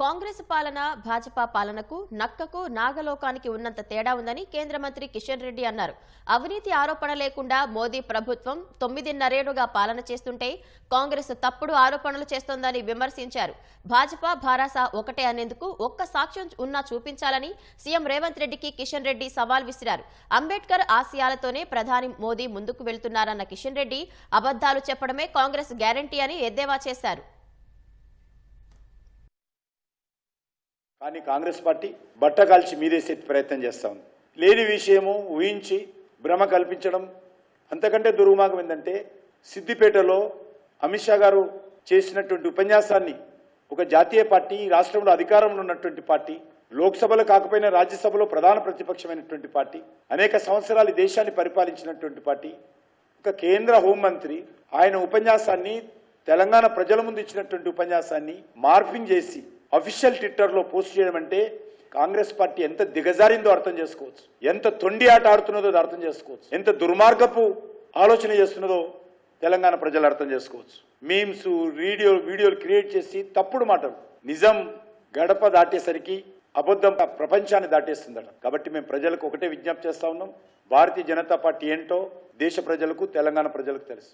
కాంగ్రెస్ పాలన భాజపా పాలనకు నక్కకు నాగలోకానికి ఉన్నంత తేడా ఉందని కేంద్ర మంత్రి కిషన్ రెడ్డి అన్నారు. అవినీతి ఆరోపణ లేకుండా మోదీ ప్రభుత్వం తొమ్మిదిన్నరేళ్ళుగా పాలన చేస్తుంటే కాంగ్రెస్ తప్పుడు ఆరోపణలు చేస్తోందని విమర్శించారు. భాజపా భారాస ఒకటే అనేందుకు ఒక్క సాక్ష్యం ఉన్నా చూపించాలని సీఎం రేవంత్ రెడ్డికి కిషన్ రెడ్డి సవాల్ విసిరారు. అంబేద్కర్ ఆశయాలతోనే ప్రధాని మోదీ ముందుకు వెళ్తున్నారన్న కిషన్ రెడ్డి అబద్దాలు చెప్పడమే కాంగ్రెస్ గ్యారంటీ అని ఎద్దేవా చేశారు. కానీ కాంగ్రెస్ పార్టీ బట్ట కాల్చి మీదేసే ప్రయత్నం చేస్తా ఉంది. లేని విషయము ఊహించి భ్రమ కల్పించడం అంతకంటే దుర్మార్గం ఏంటంటే సిద్దిపేటలో అమిత్ షా గారు చేసినటువంటి ఉపన్యాసాన్ని ఒక జాతీయ పార్టీ ఈ రాష్ట్రంలో అధికారంలో ఉన్నటువంటి పార్టీ లోక్సభలో కాకపోయినా రాజ్యసభలో ప్రధాన ప్రతిపక్షమైనటువంటి పార్టీ అనేక సంవత్సరాలు దేశాన్ని పరిపాలించినటువంటి పార్టీ ఒక కేంద్ర హోంమంత్రి ఆయన ఉపన్యాసాన్ని తెలంగాణ ప్రజల ముందు ఇచ్చినటువంటి ఉపన్యాసాన్ని మార్పింగ్ చేసి అఫీషియల్ ట్విట్టర్లో పోస్ట్ చేయడం అంటే కాంగ్రెస్ పార్టీ ఎంత దిగజారిందో అర్థం చేసుకోవచ్చు. ఎంత తొండి ఆట ఆడుతున్నదో అది అర్థం చేసుకోవచ్చు. ఎంత దుర్మార్గపు ఆలోచన చేస్తున్నదో తెలంగాణ ప్రజలు అర్థం చేసుకోవచ్చు. మీమ్స్ వీడియో వీడియోలు క్రియేట్ చేసి తప్పుడు మాటలు నిజం గడప దాటేసరికి అబద్ధం ప్రపంచాన్ని దాటేస్తుందట. కాబట్టి మేము ప్రజలకు ఒకటే విజ్ఞప్తి చేస్తా ఉన్నాం. భారతీయ జనతా పార్టీ ఏంటో దేశ ప్రజలకు తెలంగాణ ప్రజలకు తెలుసు.